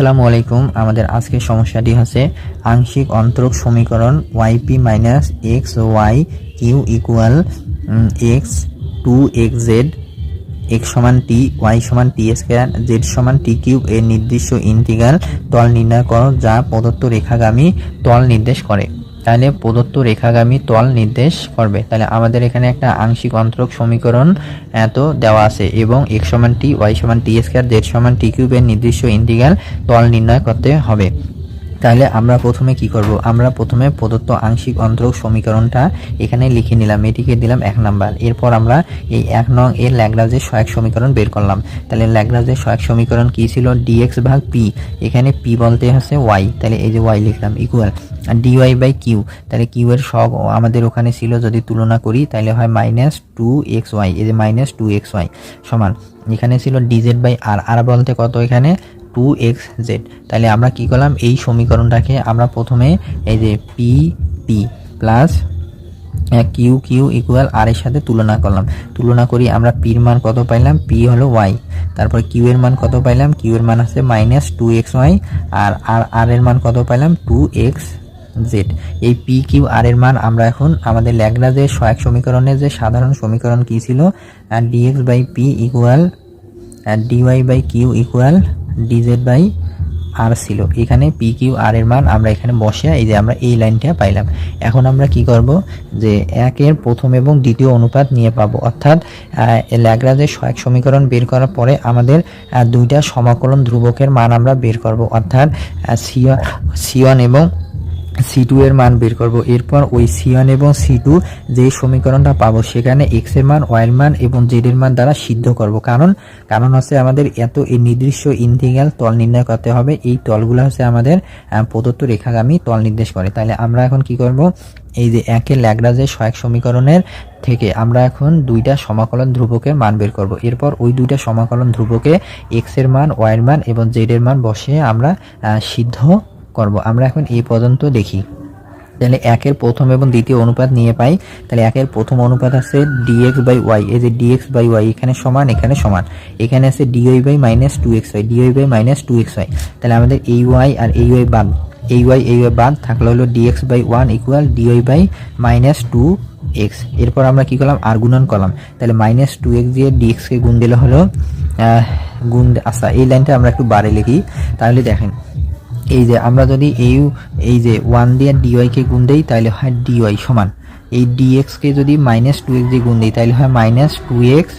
আসসালামু আলাইকুম। আমাদের আজকের সমস্যাটি হচ্ছে আংশিক অন্তরক সমীকরণ Y P minus X Y Q equal X two X Z X সমান টি ওয়াই সমান টি স্কোয়ার জেড সমান টি কিউব এর নির্দিষ্ট ইন্টিগ্রাল তল নির্ণয় করো যা প্রদত্ত রেখাগামী তল নির্দেশ করে। তাহলে প্রদত্ত রেখাগামী তল নির্দেশ করবে। তাহলে আমাদের এখানে একটা আংশিক অন্তরক সমীকরণ এত দেওয়া আছে এবং এক্স সমান টি ওয়াই সমান টি স্কোয়ার জেড সমান টি কিউবের নির্দিষ্ট ইন্টিগ্রাল তল নির্ণয় করতে হবে। তাহলে আমরা প্রথমে কি করব? আমরা প্রথমে প্রদত্ত আংশিক অন্তরক সমীকরণটা এখানে লিখে নিলাম, এটিকে দিলাম এক নাম্বার। এরপর আমরা এই এক নং এর ল্যাগ্রাজের সহায়ক সমীকরণ বের করলাম। তাহলে ল্যাগ্রাজের সহায়ক সমীকরণ কি ছিল? ডিএক্স ভাগ পি এখানে পি বলতে হচ্ছে ওয়াই তাহলে এই যে ওয়াই লিখলাম equal R DY by Q তাহলে কিউ এর সব আমাদের ওখানে ছিল, যদি তুলনা করি, তাহলে হয় মাইনাস টু এক্স ওয়াই এই যে মাইনাস টু এক্স ওয়াই সমান। এখানে ছিল ডিজেড বাই আর আর বলতে কত এখানে? টু এক্স জেড তাহলে আমরা কি করলাম? এই সমীকরণটাকে আমরা প্রথমে এই যে P P plus Q Q equal R এর সাথে তুলনা করলাম। তুলনা করি আমরা পির মান কত পাইলাম? পি হলো ওয়াই তারপর কিউ এর মান কত পাইলাম? কিউ এর মান আছে মাইনাস টু এক্স ওয়াই আর আর আর এর মান কত পাইলাম? টু এক্স জেড এই পি কিউ আর এর মান আমরা এখন আমাদের ল্যাগরাজের সহায়ক সমীকরণের যে সাধারণ সমীকরণ কি ছিল? D X by P equal D Y by Q equal D Z by R ছিল। এখানে পি কিউ আর এর মান আমরা এখানে বসে, এই যে আমরা এই লাইনটা পাইলাম। এখন আমরা কি করব? যে একের প্রথম এবং দ্বিতীয় অনুপাত নিয়ে পাবো। অর্থাৎ ল্যাগ্রাজের সহায়ক সমীকরণ বের করার পরে আমাদের দুইটা সমাকলন ধ্রুবকের মান আমরা বের করব। অর্থাৎ সিওয়ান সিওয়ান এবং সি টু এর মান বের করব। এরপর ওই সি ওয়ান এবং সি টু যে সমীকরণটা পাবো, সেখানে এক্সের মান ওয়াই এর মান এবং জেড এর মান দ্বারা সিদ্ধ করব। কারণ কারণ হচ্ছে আমাদের এত এই নির্দিষ্ট ইন্টিগ্রাল তল নির্ণয় করতে হবে। এই তলগুলো হচ্ছে আমাদের প্রদত্ত রেখাগামী তল নির্দেশ করে। তাহলে আমরা এখন কি করব? এই যে একের ল্যাগ্রাজের সহায়ক সমীকরণের থেকে আমরা এখন দুইটা সমাকলন ধ্রুবকের মান বের করব। এরপর ওই দুইটা সমাকলন ধ্রুবকে এক্সের মান ওয়াই এর মান এবং জেড এর মান বসিয়ে আমরা সিদ্ধ করব। আমরা এখন এই পর্যন্ত দেখি। তাহলে একের প্রথম এবং দ্বিতীয় অনুপাত নিয়ে পাই। তাহলে একের প্রথম অনুপাত আছে ডিএক্স বাই ওয়াই এই যে ডিএক্স বাই ওয়াই এখানে সমান এখানে সমান। এখানে আছে D Y by minus two X Y D Y by minus two X Y তাহলে আমাদের এই ওয়াই আর এই ওয়াই বাদ। এই ওয়াই এই ওয়াই বাদ থাকলে হলো D X by one equal D Y by minus two X এরপর আমরা কি করলাম? আর গুণন করলাম। তাহলে মাইনাস টু এক্স দিয়ে ডিএক্সকে গুণ দিলে হলো গুণ আচ্ছা এই লাইনটা আমরা একটু বাড়ে লিখি। তাহলে দেখেন এই যে আমরা যদি এই এই যে ওয়ান দিয়ে ডিওয়াইকে গুণ দেই তাহলে হয় ডিওয়াই সমান। এই ডিএক্সকে যদি মাইনাস টু এক্স দিয়ে গুণ দিই তাহলে হয় minus two X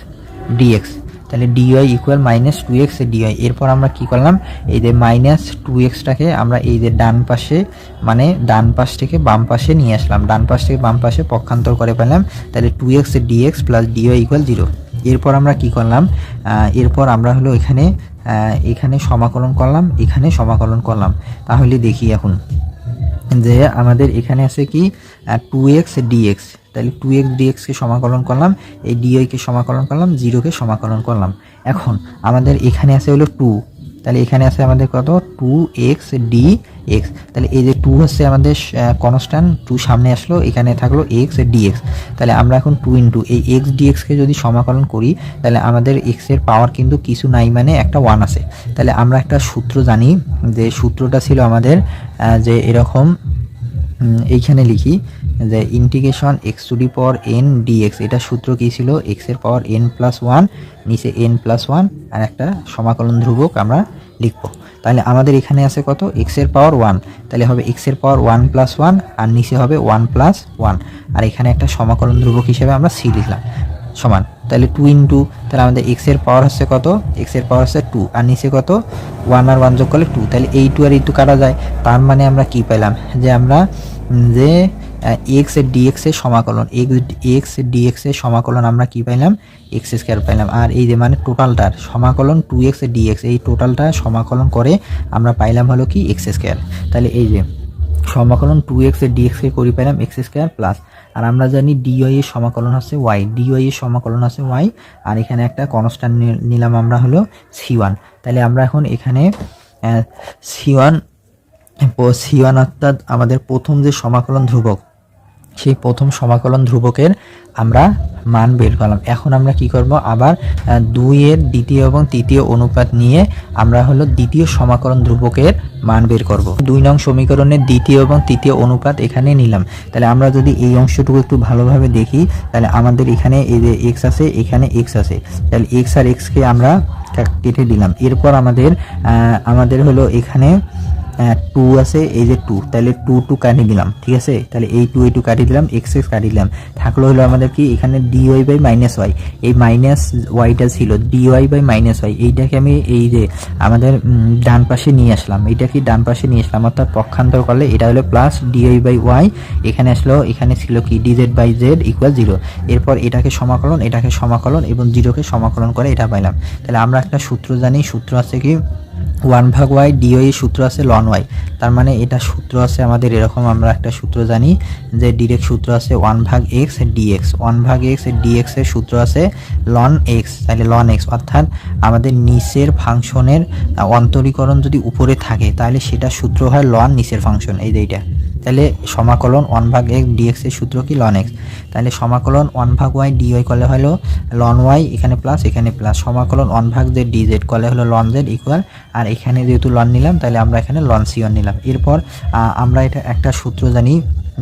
D X তাহলে D Y equal minus two X D Y এরপর আমরা কি করলাম? এই যে মাইনাস টু এক্সটাকে আমরা এই যে ডান পাশে মানে ডান পাশ থেকে বাম পাশে নিয়ে আসলাম। ডান পাশ থেকে বাম পাশে পক্ষান্তর করে পেলাম তাহলে two X D X plus D Y equal zero এরপর আমরা কি করলাম? এরপর আমরা হলো এখানে এখানে সমাকলন করলাম, এখানে সমাকলন করলাম। তাহলে দেখি এখন যে আমাদের এখানে আছে কি টু এক্স ডিএক্স তাহলে টু এক্স ডিএক্সকে সমাকলন করলাম, এই ডিওইকে সমাকলন করলাম জিরোকে সমাকলন করলাম। এখন আমাদের এখানে আছে হলো টু তাহলে এখানে আছে আমাদের কত? টু এক্স ডি এক্স তাহলে এই যে টু হচ্ছে আমাদের কনস্ট্যান্ট টু সামনে আসলো, এখানে থাকল এক্স ডি এক্স তাহলে আমরা এখন টু ইন্টু এই এক্স ডি এক্সকে যদি সমাকলন করি, তাহলে আমাদের এক্সের পাওয়ার কিন্তু কিছু নাই মানে একটা ওয়ান আছে। তাহলে আমরা একটা সূত্র জানি, যে সূত্রটা ছিল আমাদের যে এরকম এইখানে লিখি যে integration X to the power N D X এটা সূত্র কী ছিল? এক্সের পাওয়ার এন প্লাস ওয়ান নিচে এন প্লাস ওয়ান আর একটা সমাকলন ধ্রুবক আমরা লিখব। তাহলে আমাদের এখানে আছে কত? এক্সের পাওয়ার ওয়ান তাহলে হবে এক্সের পাওয়ার ওয়ান প্লাস ওয়ান আর নিচে হবে ওয়ান প্লাস ওয়ান আর এখানে একটা সমাকলন ধ্রুবক হিসেবে আমরা সি লিখলাম। সমান। তাহলে টু ইন্টু তাহলে আমাদের এক্সের পাওয়ার হচ্ছে কত? এক্সের পাওয়ার হচ্ছে টু আর নিচে কত? ওয়ান আর ওয়ান যোগ করলে টু তাহলে এই টু আর এই টু কাটা যায়। তার মানে আমরা কি পেলাম? যে আমরা যে এক্সের ডিএক্স এর সমাকলন এক্স এক্স ডিএক্স এর সমাকলন আমরা কি পাইলাম এক্স স্কোয়ার পাইলাম আর এই যে মানে টোটালটার সমাকলন টু এক্স ডিএক্স এই টোটালটা সমাকলন করে আমরা পাইলাম হলো কি? এক্স স্কোয়ার তাহলে এই যে, সমাকলন টু এক্স ডিএক্স এর করি পাইলাম এক্স স্কোয়ার প্লাস আর আমরা জানি ডিওয়াই এর সমাকলন হচ্ছে ওয়াই ডিওয়াই এর সমাকলন আছে ওয়াই আর এখানে একটা কনস্ট্যান্ট নিলাম আমরা হলো সি ওয়ান তাহলে আমরা এখন এখানে সি ওয়ান সি ওয়ান অর্থাৎ আমাদের প্রথম যে সমাকলন ধ্রুবক সেই প্রথম সমাকলন ধ্রুবকের আমরা মান বের করলাম। এখন আমরা কি করব? আবার দুইয়ের দ্বিতীয় এবং তৃতীয় অনুপাত নিয়ে আমরা হলো দ্বিতীয় সমাকলন ধ্রুবকের মান বের করব। দুই নং সমীকরণের দ্বিতীয় এবং তৃতীয় অনুপাত এখানে নিলাম। তাহলে আমরা যদি এই অংশটুকু একটু ভালোভাবে দেখি, তাহলে আমাদের এখানে এই যে এক্স আছে, এখানে এক্স আছে। তাহলে এক্স আর এক্সকে আমরা কেটে দিলাম। এরপর আমাদের আমাদের হলো এখানে টু আছে, এই যে টু তাহলে টু টু কাটিয়ে দিলাম, ঠিক আছে? তাহলে এই টু এই টু কাটিয়ে দিলাম এক্স এক্স কাটিয়ে দিলাম। থাকল হলো আমাদের কি, এখানে D Y by minus Y এই মাইনাস ওয়াইটা ছিল D Y by minus Y এইটাকে আমি এই যে আমাদের ডান পাশে নিয়ে আসলাম এটা কি ডান পাশে নিয়ে আসলাম, অর্থাৎ পক্ষান্তর করলে এটা হলো plus D Y by Y এখানে আসলো, এখানে ছিল কি D Z by Z equal zero এরপর এটাকে সমাকলন এটাকে সমাকলন এবং জিরোকে সমাকলন করে এটা পাইলাম। তাহলে আমরা একটা সূত্র জানি, সূত্র আছে কি ওয়ান ভাগ ওয়াই ডিওই সূত্র আছে লন ওয়াই। তার মানে এটা সূত্র আছে আমাদের এরকম আমরা একটা সূত্র জানি যে ডিরেক্ট সূত্র আছে ওয়ান ভাগ এক্স ডিএক্স। ওয়ান ভাগ এক্স ডিএক্স এর সূত্র আছে লন এক্স, তাহলে লন এক্স। অর্থাৎ আমাদের নিচের ফাংশনের অন্তরীকরণ যদি উপরে থাকে, তাহলে সেটা সূত্র হয় লন নিচের ফাংশন। এই যে এইটা। তাহলে সমাকলন ওয়ান ভাগ এক্স ডিএক্স এর সূত্র কি? লন এক্স তাহলে সমাকলন ওয়ান ভাগ ওয়াই ডিওয়াই করলে হলো লন ওয়াই এখানে প্লাস এখানে প্লাস সমাকলন ওয়ান ভাগ জেড ডি জেড করলে হলো লন জেড ইকুয়াল আর এখানে যেহেতু লন নিলাম, তাহলে আমরা এখানে লন সি ওয়ান নিলাম। এরপর আমরা এটা একটা সূত্র জানি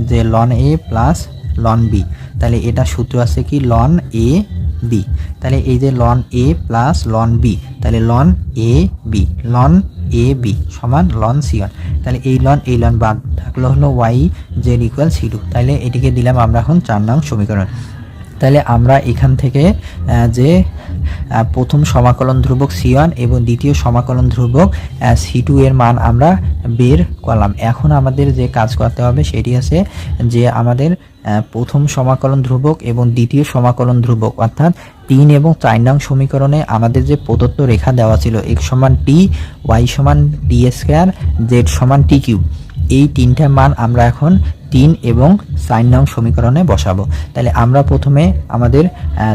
যে ln A plus ln B তাহলে এটা সূত্র আছে কি? লন এ বি তাহলে এই যে ln A plus ln B তাহলে ln A B ln A B সমান লন সি ওয়ান তাহলে এই লন এই লন বাদ থাকল হলো y z equal c two তাহলে এটিকে দিলাম আমরা এখন চার নং সমীকরণ। তাহলে আমরা এখান থেকে যে প্রথম সমাকলন ধ্রুবক সি ওয়ান এবং দ্বিতীয় সমাকলন ধ্রুবক সি টু এর মান আমরা বের করলাম। এখন আমাদের যে কাজ করতে হবে সেটি আছে যে আমাদের প্রথম সমাকলন ধ্রুবক এবং দ্বিতীয় সমাকলন ধ্রুবক, অর্থাৎ তিন এবং চার নং সমীকরণে আমাদের যে প্রদত্ত রেখা দেওয়া ছিল এক্স সমান টি, ওয়াই সমান টি স্কোয়ার, জেড সমান টি কিউব, এই তিনটা মান আমরা এখন তিন এবং চার নং সমীকরণে বসাবো। তাহলে আমরা প্রথমে আমাদের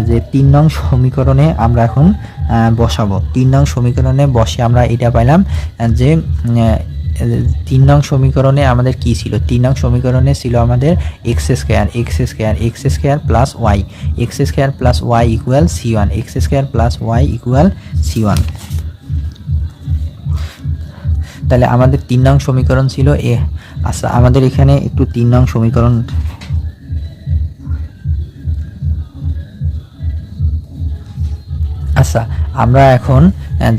যে তিন নং সমীকরণে আমরা এখন বসাবো। তিন নং সমীকরণে বসে আমরা এটা পাইলাম যে তিন নং সমীকরণে আমাদের কি ছিল? তিন নং সমীকরণে ছিল আমাদের x square x square x square plus y x square plus y equal c one x square plus y equal c one তাহলে আমাদের তিন নং সমীকরণ ছিল এ। আচ্ছা আমাদের এখানে একটু তিন নং সমীকরণ আচ্ছা আমরা এখন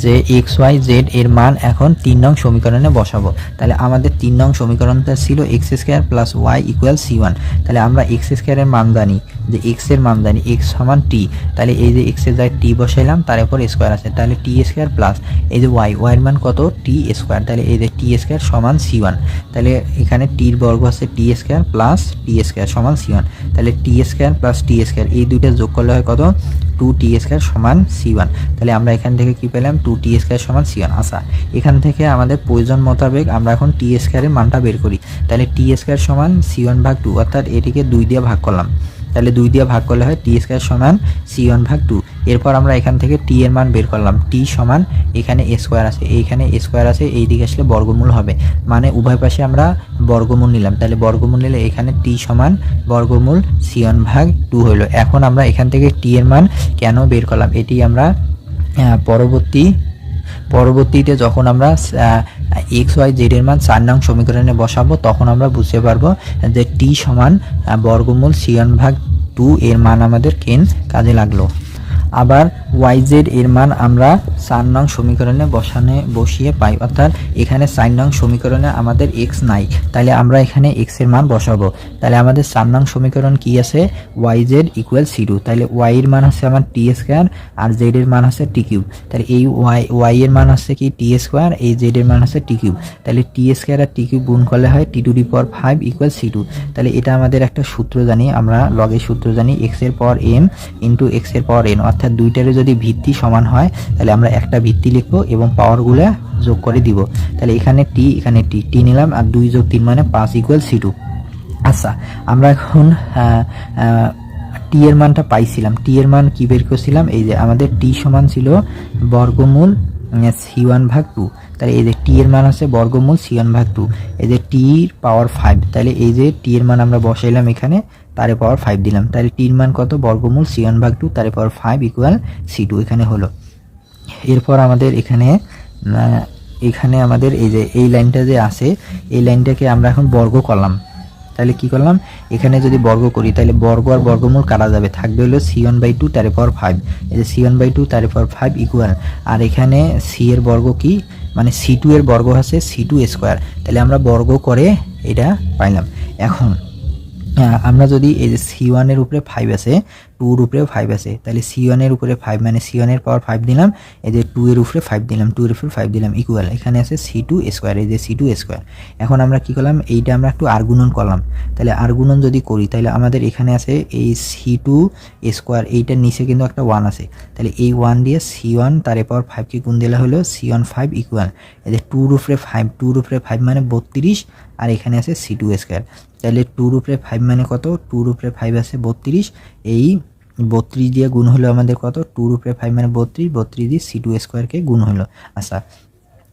যে এক্স ওয়াই জেড এর মান এখন তিন নং সমীকরণে বসাবো। তাহলে আমাদের তিন নং সমীকরণটা ছিল x square plus y equal c one তাহলে আমরা এক্স স্কোয়ারের মান জানি। যে এক্সের মান জানি এক্স সমান টি তাহলে এই যে এক্সের জায়গায় টি বসাইলাম, তার উপর স্কোয়ার আছে। তাহলে টি স্কোয়ার প্লাস এই যে ওয়াই ওয়াই এর মান কত? টি স্কোয়ার তাহলে এই যে টি স্কোয়ার সমান সি ওয়ান তাহলে এখানে টির বর্গ আছে t square plus t square সমান সি ওয়ান তাহলে t square plus t square এই দুইটা যোগ করলে হয় কত? টু টি স্কোয়ার সমান সি ওয়ান তাহলে আমরা এখান থেকে কি পেলাম? টু টি স্কোয়ার সমান সি ওয়ান আচ্ছা এখান থেকে আমাদের প্রয়োজন মোতাবেক আমরা এখন টি স্কোয়ারের মানটা বের করি। তাহলে টি স্কোয়ার সমান সি ওয়ান ভাগ টু অর্থাৎ এটিকে দুই দিয়ে ভাগ করলাম। তাহলে দুই দিয়ে ভাগ করলে হয় টি স্কোয়ার সমান সি ওয়ান ভাগ টু এরপর আমরা এখান থেকে টি এর মান বের করলাম। টি সমান এখানে এ স্কোয়ার আছে। এইখানে এ স্কোয়ার আছে, এই দিকে আসলে বর্গমূল হবে। মানে উভয় পাশে আমরা বর্গমূল নিলাম। তাহলে বর্গমূল নিলে এখানে টি সমান বর্গমূল সি ওয়ান ভাগ টু হলো এখন আমরা এখান থেকে টি এর মান কেন বের করলাম? এটি আমরা পরবর্তী পরবর্তীতে যখন আমরা এক্স ওয়াই জেডের মান চার নং সমীকরণে বসাবো, তখন আমরা বুঝতে পারব যে টি সমান বর্গমূল সিয়ান ভাগ টু এর মান আমাদের কেন কাজে লাগল। আবার ওয়াই জেড এর মান আমরা চার নং সমীকরণে বসানে বসিয়ে পাই। অর্থাৎ এখানে চার নং সমীকরণে আমাদের এক্স নাই। তাহলে আমরা এখানে এক্সের মান বসাবো। তাহলে আমাদের চার নং সমীকরণ কি আছে? ওয়াই জেড ইকুয়াল টু তাহলে ওয়াই এর মান হচ্ছে আমার টি স্কোয়ার আর জেড এর মান হচ্ছে টি কিউব তাহলে এই ওয়াই ওয়াই এর মান হচ্ছে কি? টি স্কোয়ার এই জেড এর মান হচ্ছে টি কিউব তাহলে টি স্কোয়ার আর টি কিউব গুণ করলে হয় t to the power five equal two তাহলে এটা আমাদের একটা সূত্র জানি, আমরা লগের সূত্র জানি এক্সের পাওয়ার এম ইন্টু এক্সের পাওয়ার এন অর্থাৎ দুইটারও যদি ভিত্তি সমান হয়, তাহলে আমরা একটা ভিত্তি লিখব এবং পাওয়ারগুলো যোগ করে দিব। তাহলে এখানে টি এখানে টি টি নিলাম আর দুই যোগ তিন মানে পাঁচ ইকুয়াল সি টু আচ্ছা আমরা এখন টি এর মানটা পাইছিলাম। টি এর মান কি বের করছিলাম? এই যে আমাদের টি সমান ছিল বর্গমূল সি ওয়ান ভাগ টু তাহলে এই যে টি এর মান আছে বর্গমূল সি ওয়ান ভাগ টু এই যে টির পাওয়ার ফাইভ তাহলে এই যে টি এর মান আমরা বসাইলাম এখানে তারে পাওয়ার ফাইভ দিলাম। তাহলে টির মান কত? বর্গমূল সি ওয়ান ভাগ টু তারে power five equal c two এখানে হলো। এরপর আমাদের এখানে এখানে আমাদের এই যে, এই লাইনটা যে আছে, এই লাইনটাকে আমরা এখন বর্গ করলাম। তাহলে কি করলাম? এখানে যদি বর্গ করি, তাহলে বর্গ আর বর্গমূল কাটা যাবে। থাকবে হলো সি ওয়ান বাই টু তারে পাওয়ার ফাইভ এই যে সি ওয়ান বাই টু তারে পাওয়ার ফাইভ ইকুয়াল আর এখানে সি এর বর্গ কি? মানে সি টু এর বর্গ আছে সি টু স্কোয়ার তাহলে আমরা বর্গ করে এটা পাইলাম। এখন আমরা যদি এই যে সি ওয়ানের উপরে ফাইভ আছে টুর উপরেও ফাইভ আছে। তাহলে সি ওয়ানের উপরে ফাইভ মানে সি ওয়ানের পাওয়ার ফাইভ দিলাম, এই যে টু এর উপরে ফাইভ দিলাম টু এর উপরে ফাইভ দিলাম ইকুয়াল এখানে আছে সি টু স্কোয়ার এই যে সি টু স্কোয়ার এখন আমরা কি করলাম? এইটা আমরা একটু আর গুণন করলাম। তাহলে আর গুণন যদি করি, তাহলে আমাদের এখানে আছে এই সি টু স্কোয়ার এইটার নিচে কিন্তু একটা ওয়ান আছে। তাহলে এই ওয়ান দিয়ে সি ওয়ান তার পাওয়ার ফাইভকে গুণ দিলে হলো সি ওয়ান ফাইভ ইকুয়াল এই যে টুর উপরে ফাইভ টুর উপরে ফাইভ মানে বত্রিশ, আর এখানে আছে সি টু স্কোয়ার তাহলে টুর উপরে ফাইভ মানে কত? টুর উপরে ফাইভ আছে বত্রিশ, এই বত্রিশ দিয়ে গুণ হলো আমাদের কত? টুর উপরে ফাইভ মানে বত্রিশ বত্রিশ দিয়ে সি টু স্কোয়ারকে গুণ হলো। আচ্ছা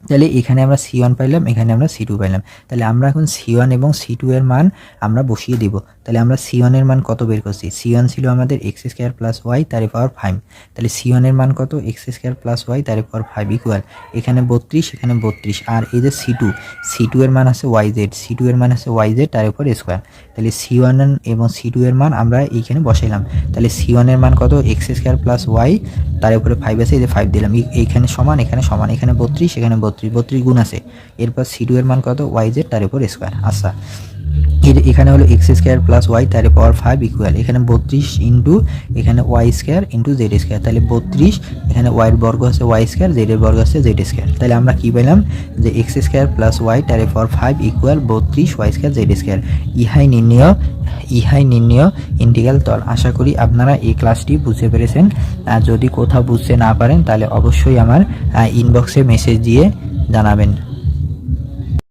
তাহলে এখানে আমরা সি ওয়ান পাইলাম, এখানে আমরা সি টু পাইলাম। তাহলে আমরা এখন সি ওয়ান এবং সি টু এর মান আমরা বসিয়ে দিব। তাহলে আমরা সি ওয়ানের মান কত বের করছি? সি ওয়ান ছিল আমাদের এক্স স্কোয়ার প্লাস ওয়াই তার পাওয়ার ফাইভ তাহলে সি ওয়ানের মান কত? এক্স স্কোয়ার প্লাস ওয়াই তার পাওয়ার ফাইভ ইকুয়াল এখানে বত্রিশ এখানে বত্রিশ। আর এই যে সি টু সি টু এর মান আছে ওয়াই জেড সি টু এর মান আছে ওয়াই জেড তার উপর স্কোয়ার তাহলে সি ওয়ান এবং সি টু এর মান আমরা এইখানে বসাইলাম। তাহলে সি ওয়ানের মান কত? এক্স স্কোয়ার প্লাস ওয়াই তার উপরে ফাইভ আছে, এই যে ফাইভ দিলাম। এই- এইখানে সমান, এখানে সমান। এখানে বত্রিশ এখানে বত্রিশ। বত্রিশ গুণ আছে। এরপর সি এর মান কত? ওয়াই জেড তার উপর স্কোয়ার আচ্ছা। এখানে হলো এক্স স্কোয়ার প্লাস ওয়াই তার পাওয়ার ফাইভ ইকুয়াল এখানে বত্রিশ ইন্টু এখানে y square into z square তাহলে বত্রিশ, এখানে ওয়াইয়ের বর্গ আছে ওয়াই স্কোয়ার জেডের বর্গ আছে জেড স্কোয়ার তাহলে আমরা কি পেলাম? যে এক্স স্কোয়ার প্লাস ওয়াই তার পাওয়ার ফাইভ ইকুয়াল বত্রিশ ওয়াই স্কোয়ার জেড স্কোয়ার ইহাই নির্ণয় ইহাই নির্ণয় ইন্টিগ্রাল তল। আশা করি আপনারা এই ক্লাসটি বুঝতে পেরেছেন। যদি কোথাও বুঝতে না পারেন, তাহলে অবশ্যই আমার ইনবক্সে মেসেজ দিয়ে জানাবেন।